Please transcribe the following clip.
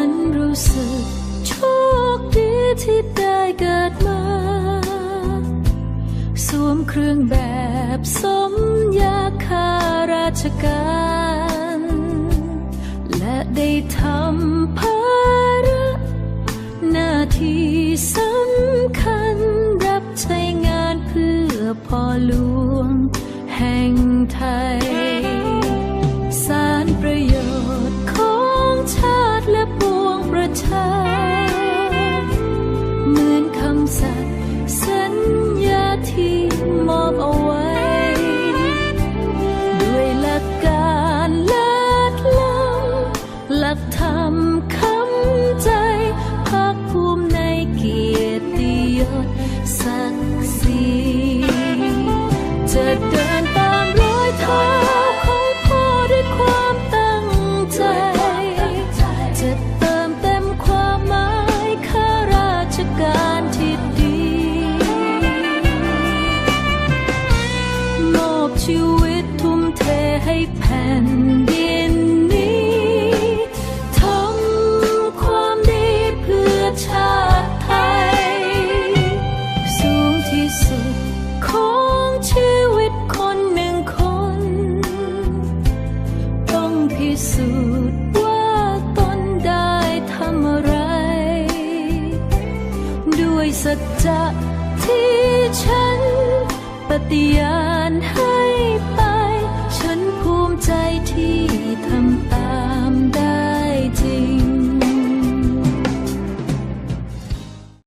ฉันรู้สึกโชคดีที่ได้เกิดมา สวมเครื่องแบบสมยาข้าราชการ และได้ทำภาระหน้าที่สำคัญ หลักธรรมคำใจภาคภูมิในเกียรติยศศักดิ์ศรีจะเดินตามรอยเท้าของพ่อด้วยความตั้งใจ จะเติมเต็มความหมายข้าราชการที่ดีมอบชีวิตทุ่มเทให้แผ่น สูจน์ว่าตนได้ทำอะไร ด้วยสัจจะที่ฉันปฏิญา